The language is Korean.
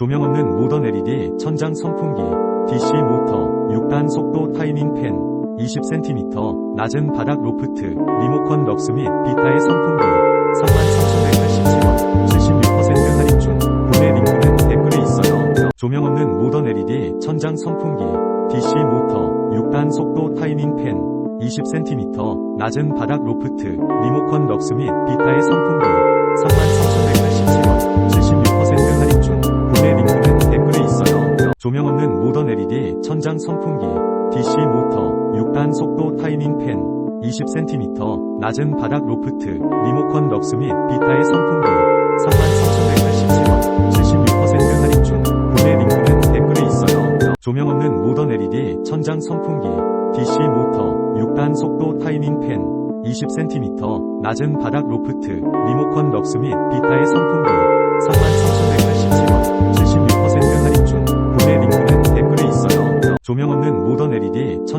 조명 없는 모던 LED 천장 선풍기 DC 모터 6단 속도 타이밍 팬 20cm 낮은 바닥 로프트 리모컨 럭스 및 비타의 선풍기 33,187원 76% 할인 중 구매 링크는 댓글에 있어요. 조명 없는 모던 LED 천장 선풍기 DC 모터 6단 속도 타이밍 팬 20cm 낮은 바닥 로프트 리모컨 럭스 및 비타의 선풍기 LED 천장 선풍기 DC 모터 6단 속도 타이밍 팬 20cm 낮은 바닥 로프트 리모컨 럭스 및 비타의 선풍기 33,187원 76% 할인 중 구매 링크는 댓글에 있어요. 조명 없는 모던 LED 천장 선풍기 DC 모터 6단 속도 타이밍 팬 20cm 낮은 바닥 로프트 리모컨 럭스 및 비타의 선풍기 조명 없는 모던 LED 천장